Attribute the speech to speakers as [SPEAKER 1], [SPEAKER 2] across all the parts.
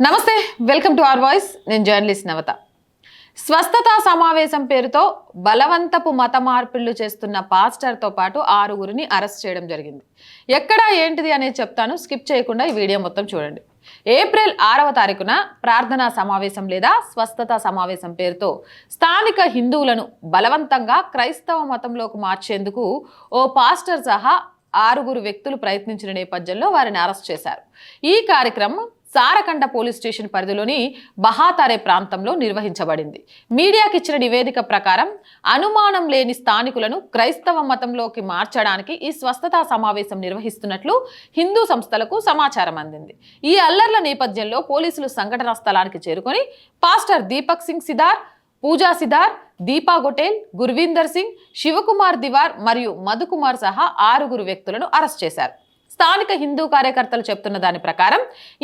[SPEAKER 1] నమస్తే welcome to R voice. నేను journalist Navata. స్వస్థత సమావేశం పేరుతో బలవంతపు మత మార్పిళ్ళు చేస్తున్న పాస్టర్తో పాటు ఆరుగురిని అరెస్ట్ చేయడం జరిగింది. ఎక్కడ ఏంటిది అనేది చెప్తాను. స్కిప్ చేయకుండా ఈ వీడియో మొత్తం చూడండి. ఏప్రిల్ ఆరవ తారీఖున ప్రార్థనా సమావేశం లేదా స్వస్థత సమావేశం పేరుతో స్థానిక హిందువులను బలవంతంగా క్రైస్తవ మతంలోకి మార్చేందుకు ఓ పాస్టర్ సహా ఆరుగురు వ్యక్తులు ప్రయత్నించిన నేపథ్యంలో వారిని అరెస్ట్ చేశారు. ఈ కార్యక్రమం సారకండ పోలీస్ స్టేషన్ పరిధిలోని బహాతారే ప్రాంతంలో నిర్వహించబడింది. మీడియాకి ఇచ్చిన నివేదిక ప్రకారం అనుమానం లేని స్థానికులను క్రైస్తవ మతంలోకి మార్చడానికి ఈ స్వస్థతా సమావేశం నిర్వహిస్తున్నట్లు హిందూ సంస్థలకు సమాచారం అందింది. ఈ అల్లర్ల నేపథ్యంలో పోలీసులు సంఘటనా స్థలానికి చేరుకొని పాస్టర్ దీపక్ సింగ్ సిదార్ పూజా సిదార్ దీపా గొటేల్ గుర్వీందర్ సింగ్ శివకుమార్ దివార్ మరియు మధుకుమార్ సహా ఆరుగురు వ్యక్తులను అరెస్ట్ చేశారు. స్థానిక హిందూ కార్యకర్తలు చెప్తున్న దాని ప్రకారం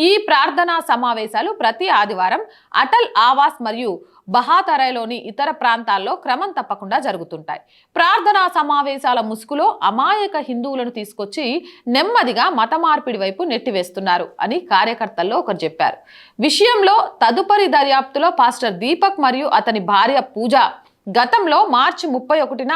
[SPEAKER 1] ఈ ప్రార్థనా సమావేశాలు ప్రతి ఆదివారం అటల్ ఆవాస్ మరియు బహాతరైలోని ఇతర ప్రాంతాల్లో క్రమం తప్పకుండా జరుగుతుంటాయి. ప్రార్థనా సమావేశాల ముసుగులో అమాయక హిందువులను తీసుకొచ్చి నెమ్మదిగా మత మార్పిడి వైపు నెట్టివేస్తున్నారు అని కార్యకర్తల్లో ఒకరు చెప్పారు. విషయంలో తదుపరి దర్యాప్తులో పాస్టర్ దీపక్ మరియు అతని భార్య పూజ గతంలో మార్చి ముప్పై ఒకటిన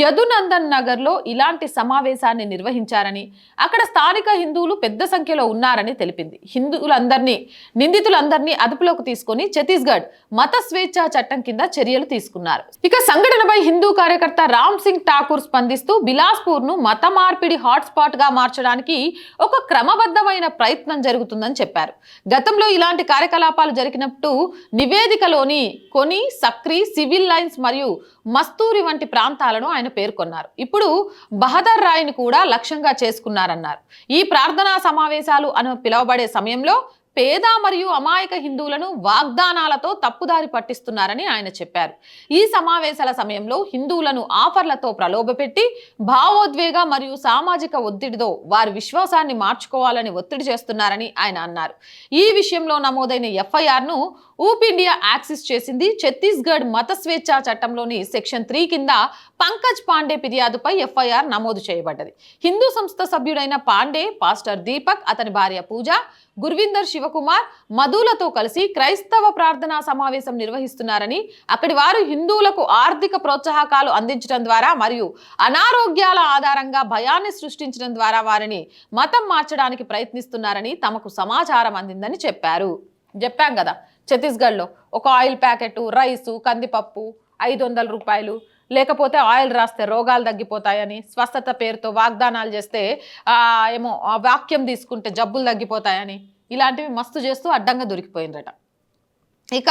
[SPEAKER 1] యదునందన్ నగర్లో ఇలాంటి సమావేశాన్ని నిర్వహించారని అక్కడ స్థానిక హిందువులు పెద్ద సంఖ్యలో ఉన్నారని తెలిపింది. హిందువులందరినీ నిందితులందరినీ అదుపులోకి తీసుకొని ఛత్తీస్గఢ్ మత స్వేచ్ఛా చట్టం కింద చర్యలు తీసుకున్నారు. ఇక సంఘటనపై హిందూ కార్యకర్త రామ్ సింగ్ ఠాకూర్ స్పందిస్తూ బిలాస్పూర్ను మత మార్పిడి హాట్స్పాట్గా మార్చడానికి ఒక క్రమబద్ధమైన ప్రయత్నం జరుగుతుందని చెప్పారు. గతంలో ఇలాంటి కార్యకలాపాలు జరిగినప్పుడు నివేదికలోని కొని సక్రి సివిల్ లైన్స్ మరియు మస్తూరి వంటి ప్రాంతాలను ఆయన పేర్కొన్నారు. ఇప్పుడు బహదర్ రాయ్ని కూడా లక్ష్యంగా చేసుకున్నారన్నారు. ఈ ప్రార్థనా సమావేశాలు అని పిలువబడే సమయంలో పేద మరియు అమాయక హిందువులను వాగ్దానాలతో తప్పుదారి పట్టిస్తున్నారని ఆయన చెప్పారు. ఈ సమావేశాల సమయంలో హిందువులను ఆఫర్లతో ప్రలోభపెట్టి భావోద్వేగ మరియు సామాజిక ఒత్తిడితో వారి విశ్వాసాన్ని మార్చుకోవాలని ఒత్తిడి చేస్తున్నారని ఆయన అన్నారు. ఈ విషయంలో నమోదైన ఎఫ్ఐఆర్ను ఊప్ ఇండియా యాక్సిస్ చేసింది ఛత్తీస్గఢ్ మత స్వేచ్ఛా చట్టంలోని సెక్షన్ త్రీ కింద పంకజ్ పాండే ఫిర్యాదుపై ఎఫ్ఐఆర్ నమోదు చేయబడ్డది. హిందూ సంస్థ సభ్యుడైన పాండే పాస్టర్ దీపక్ అతని భార్య పూజ గుర్విందర్ శివకుమార్ మధులతో కలిసి క్రైస్తవ ప్రార్థనా సమావేశం నిర్వహిస్తున్నారని అక్కడి వారు హిందువులకు ఆర్థిక ప్రోత్సాహకాలు అందించడం ద్వారా మరియు అనారోగ్యాల ఆధారంగా భయాన్ని సృష్టించడం ద్వారా వారిని మతం మార్చడానికి ప్రయత్నిస్తున్నారని తమకు సమాచారం అందిందని చెప్పారు. చెప్పాం కదా ఛత్తీస్గఢ్లో ఒక ఆయిల్ ప్యాకెట్ రైసు కందిపప్పు ఐదు వందల రూపాయలు లేకపోతే ఆయిల్ రాస్తే రోగాలు తగ్గిపోతాయని స్వస్థత పేరుతో వాగ్దానాలు చేస్తే ఏమో వాక్యం తీసుకుంటే జబ్బులు తగ్గిపోతాయని ఇలాంటివి మస్తు చేస్తూ అడ్డంగా దొరికిపోయిందట ఇక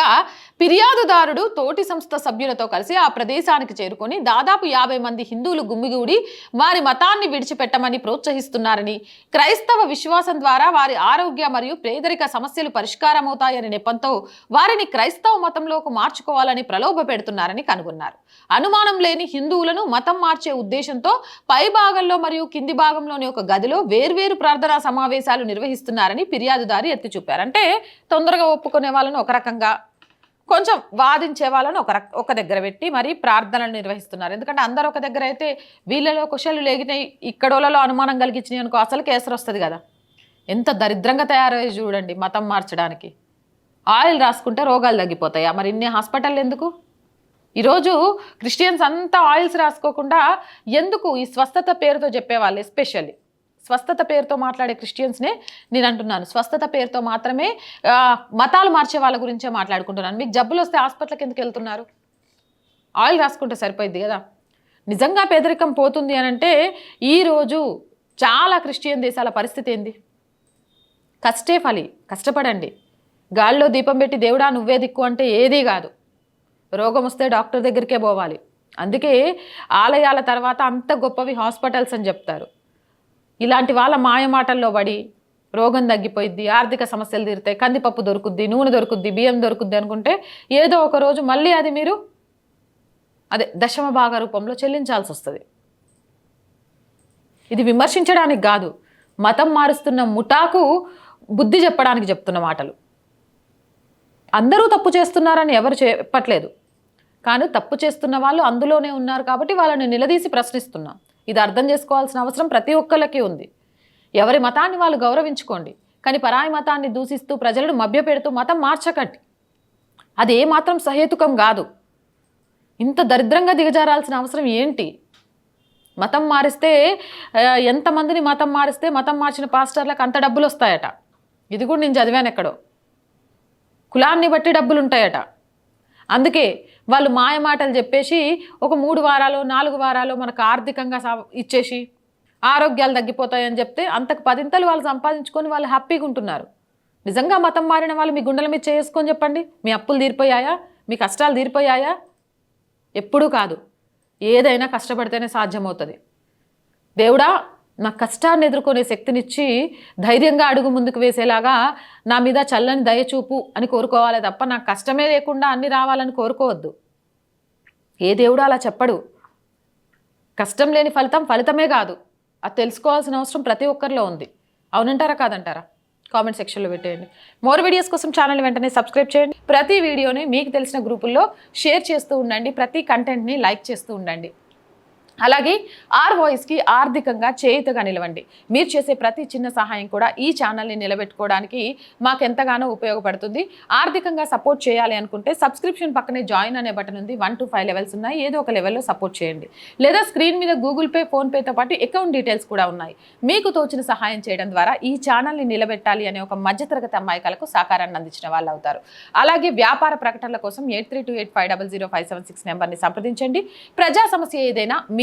[SPEAKER 1] ఫిర్యాదుదారుడు తోటి సంస్థ సభ్యులతో కలిసి ఆ ప్రదేశానికి చేరుకొని దాదాపు యాభై మంది హిందువులు గుమ్మిగూడి వారి మతాన్ని విడిచిపెట్టమని ప్రోత్సహిస్తున్నారని క్రైస్తవ విశ్వాసం ద్వారా వారి ఆరోగ్య మరియు పేదరిక సమస్యలు పరిష్కారమవుతాయని నెపంతో వారిని క్రైస్తవ మతంలోకి మార్చుకోవాలని ప్రలోభ పెడుతున్నారని కనుగొన్నారు. అనుమానం లేని హిందువులను మతం మార్చే ఉద్దేశంతో పై భాగంలో మరియు కింది భాగంలోని ఒక గదిలో వేర్వేరు ప్రార్థనా సమావేశాలు నిర్వహిస్తున్నారని ఫిర్యాదుదారి ఎత్తి చూపారు అంటే తొందరగా ఒప్పుకునే వాళ్ళని ఒక రకంగా కొంచెం వాదించే వాళ్ళని ఒక ఒక దగ్గర పెట్టి మరి ప్రార్థనలు నిర్వహిస్తున్నారు. ఎందుకంటే అందరు ఒక దగ్గర అయితే వీళ్ళలో కుశలు లేగినాయి ఇక్కడోళ్ళలో అనుమానం కలిగించినాయి అనుకో అసలు కేసర్ వస్తుంది కదా. ఎంత దరిద్రంగా తయారయ్యి చూడండి మతం మార్చడానికి. ఆయిల్ రాసుకుంటే రోగాలు తగ్గిపోతాయా? మరి ఇన్ని హాస్పిటల్ ఎందుకు? ఈరోజు క్రిస్టియన్స్ అంతా ఆయిల్స్ రాసుకోకుండా ఎందుకు ఈ స్వస్థత పేరుతో చెప్పేవాళ్ళు ఎస్పెషల్లీ స్వస్థత పేరుతో మాట్లాడే క్రిస్టియన్స్నే నేను అంటున్నాను. స్వస్థత పేరుతో మాత్రమే మతాలు మార్చే వాళ్ళ గురించే మాట్లాడుకుంటున్నాను. మీకు జబ్బులు వస్తే హాస్పిటల్కి ఎందుకు వెళ్తున్నారు? ఆయిల్ రాసుకుంటే సరిపోయింది కదా? నిజంగా పేదరికం పోతుంది అని అంటే ఈరోజు చాలా క్రిస్టియన్ దేశాల పరిస్థితి ఏంది? కష్టే ఫలి కష్టపడండి. గాల్లో దీపం పెట్టి దేవుడా నువ్వే దిక్కు అంటే ఏదీ కాదు. రోగం వస్తే డాక్టర్ దగ్గరికే పోవాలి. అందుకే ఆలయాల తర్వాత అంత గొప్పవి హాస్పిటల్స్ అని చెప్తారు. ఇలాంటి వాళ్ళ మాయమాటల్లో పడి రోగం తగ్గిపోయిద్ది ఆర్థిక సమస్యలు తీరుతాయి కందిపప్పు దొరుకుద్ది నూనె దొరుకుద్ది బియ్యం దొరుకుద్ది అనుకుంటే ఏదో ఒక రోజు మళ్ళీ అది మీరు అదే దశమ భాగ రూపంలో చెల్లించాల్సి వస్తుంది. ఇది విమర్శించడానికి కాదు మతం మారుస్తున్న ముఠాకు బుద్ధి చెప్పడానికి చెప్తున్న మాటలు. అందరూ తప్పు చేస్తున్నారని ఎవరు చెప్పట్లేదు. కానీ తప్పు చేస్తున్న వాళ్ళు అందులోనే ఉన్నారు కాబట్టి వాళ్ళని నిలదీసి ప్రశ్నిస్తున్నాం. ఇది అర్థం చేసుకోవాల్సిన అవసరం ప్రతి ఒక్కళ్ళకి ఉంది. ఎవరి మతాన్ని వాళ్ళు గౌరవించుకోండి. కానీ పరాయి మతాన్ని దూషిస్తూ ప్రజలను మభ్యపెడుతూ మతం మార్చకండి. అది ఏమాత్రం సహేతుకం కాదు. ఇంత దరిద్రంగా దిగజారాల్సిన అవసరం ఏంటి? మతం మారిస్తే ఎంతమందిని మతం మారిస్తే మతం మార్చిన పాస్టర్లకు అంత డబ్బులు వస్తాయట ఇది కూడా నేను చదివాను ఎక్కడో. కులాన్ని బట్టి డబ్బులు ఉంటాయట అందుకే వాళ్ళు మాయ మాటలు చెప్పేసి ఒక మూడు వారాలు నాలుగు వారాలు మనకు ఆర్థికంగా సా- ఇచ్చేసి ఆరోగ్యాలు తగ్గిపోతాయని చెప్తే అంతకు పదింతలు వాళ్ళు సంపాదించుకొని వాళ్ళు హ్యాపీగా ఉంటున్నారు. నిజంగా మతం మారిన వాళ్ళు మీ గుండెల మీద చేసుకొని చెప్పండి. మీ అప్పులు తీరిపోయాయా? మీ కష్టాలు తీరిపోయాయా? ఎప్పుడూ కాదు. ఏదైనా కష్టపడితేనే సాధ్యమవుతుంది. దేవుడా నా కష్టాన్ని ఎదుర్కొనే శక్తినిచ్చి ధైర్యంగా అడుగు ముందుకు వేసేలాగా నా మీద చల్లని దయచూపు అని కోరుకోవాలి తప్ప నాకు కష్టమే లేకుండా అన్ని రావాలని కోరుకోవద్దు. ఏ దేవుడు అలా చెప్పడు. కష్టం లేని ఫలితం ఫలితమే కాదు. అది తెలుసుకోవాల్సిన అవసరం ప్రతి ఒక్కరిలో ఉంది. అవునంటారా కాదంటారా? కామెంట్ సెక్షన్లో పెట్టేయండి. మోర్ వీడియోస్ కోసం ఛానల్ వెంటనే సబ్స్క్రైబ్ చేయండి. ప్రతి వీడియోని మీకు తెలిసిన గ్రూపుల్లో షేర్ చేస్తూ ఉండండి. ప్రతి కంటెంట్ని లైక్ చేస్తూ ఉండండి. అలాగే ఆర్ వాయిస్కి ఆర్థికంగా చేయుతగా నిలవండి. మీరు చేసే ప్రతి చిన్న సహాయం కూడా ఈ ఛానల్ని నిలబెట్టుకోవడానికి మాకు ఎంతగానో ఉపయోగపడుతుంది. ఆర్థికంగా సపోర్ట్ చేయాలి అనుకుంటే సబ్స్క్రిప్షన్ పక్కనే జాయిన్ అనే బటన్ ఉంది. వన్ టు ఫైవ్ లెవెల్స్ ఉన్నాయి. ఏదో ఒక లెవెల్లో సపోర్ట్ చేయండి. లేదా స్క్రీన్ మీద గూగుల్ పే ఫోన్పేతో పాటు అకౌంట్ డీటెయిల్స్ కూడా ఉన్నాయి. మీకు తోచిన సహాయం చేయడం ద్వారా ఈ ఛానల్ని నిలబెట్టాలి అనే ఒక మధ్యతరగతి అమ్మాయికలకు సహకారాన్ని అందించిన వాళ్ళు అవుతారు. అలాగే వ్యాపార ప్రకటనల కోసం eight three two eight five double zero five seven six నెంబర్ని సంప్రదించండి. ప్రజా సమస్య ఏదైనా మీ